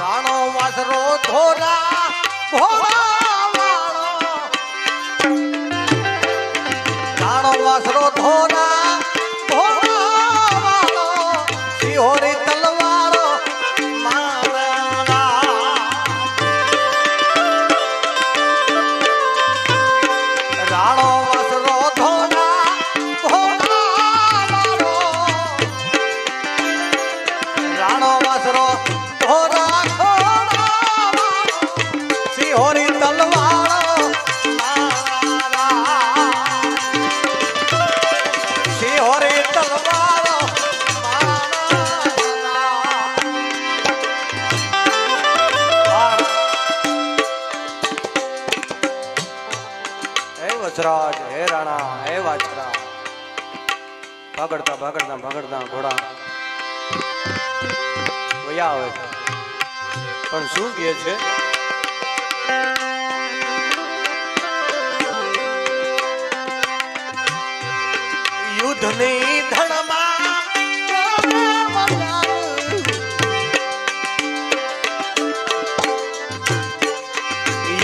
રાણો વાસરો ધોરા રાણો વાસરો ધોરા સિહોરી હે હે રાણા, હે વાછરા. ભાગડતા ભાગડતા ભાગડતા ઘોડા. વયા આવે છે. પણ શું કહે છે? યુદ્ધની યુદ્ધ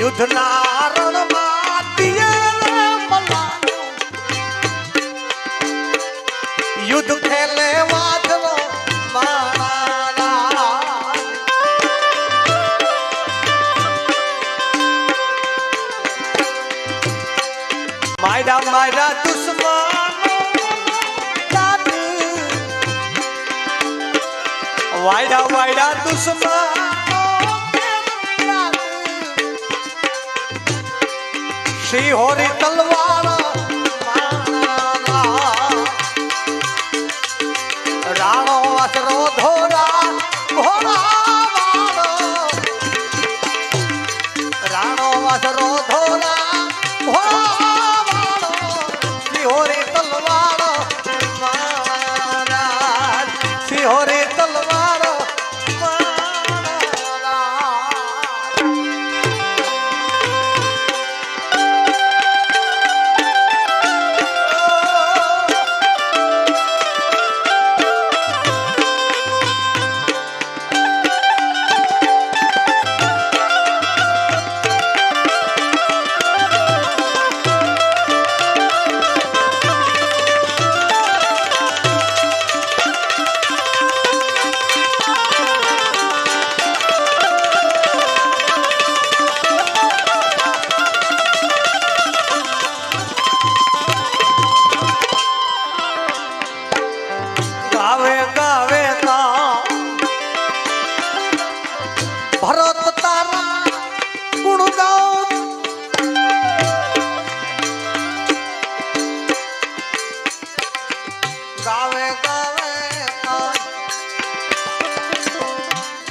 યુદ્ધના રણમાં યુદ્ધ ખેલે વાદળો માયડા માયડા દુશ્મન. વાયડા વાયડા દુશ્મન શ્રી હોરી તલવાર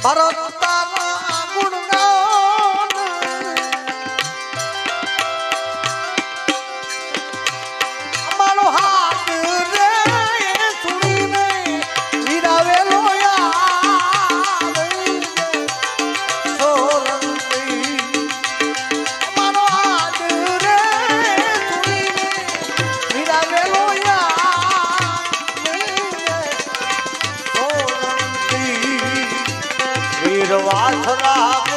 ভারত વાસરા